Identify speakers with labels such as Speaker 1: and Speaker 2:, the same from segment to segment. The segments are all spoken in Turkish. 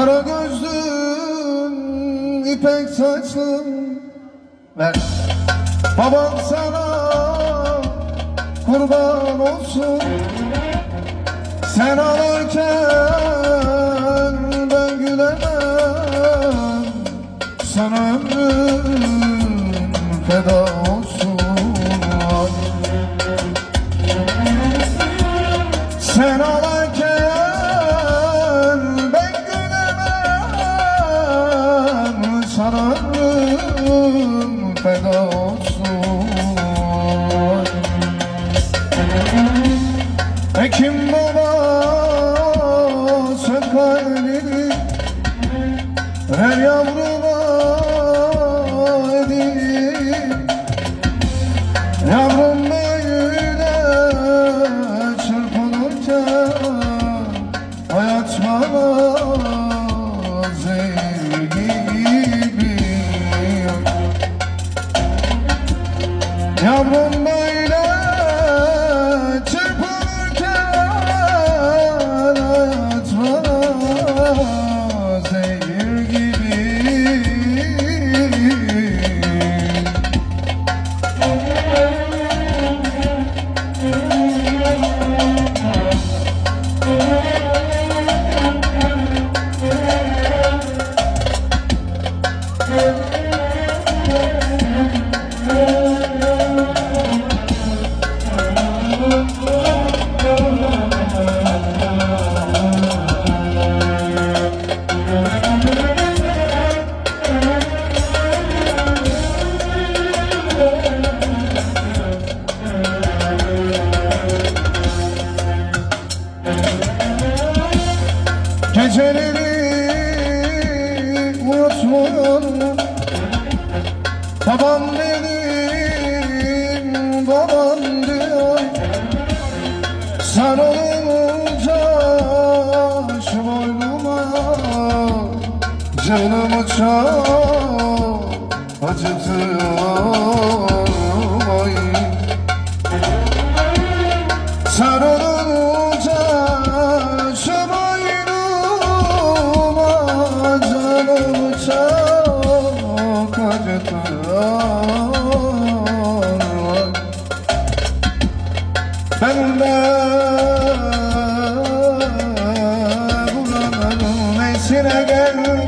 Speaker 1: Kara gözlüm, ipek saçlım. Ver. Baban sana kurban olsun. Sen ağlarken ben gülemem. Sana ömrüm feda olsun feda olsun. Ekim baba sök kalbini? Ver yavruma Geceleri unutmuyorum. Babam benim babam diyor. Sen olunca şu boynuma Canımı çok acıtıyor buranın esine geldim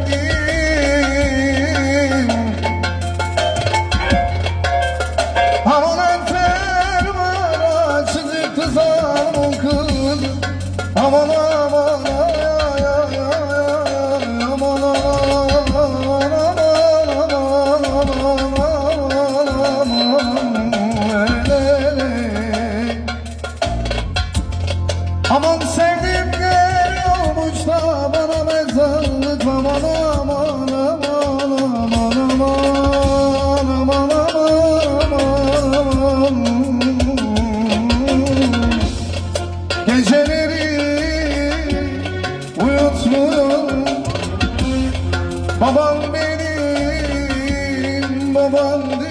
Speaker 1: Aman var çıktı zalımın kızı Aman aman aman aman aman Geceleri uyutmuyor. Babam benim babam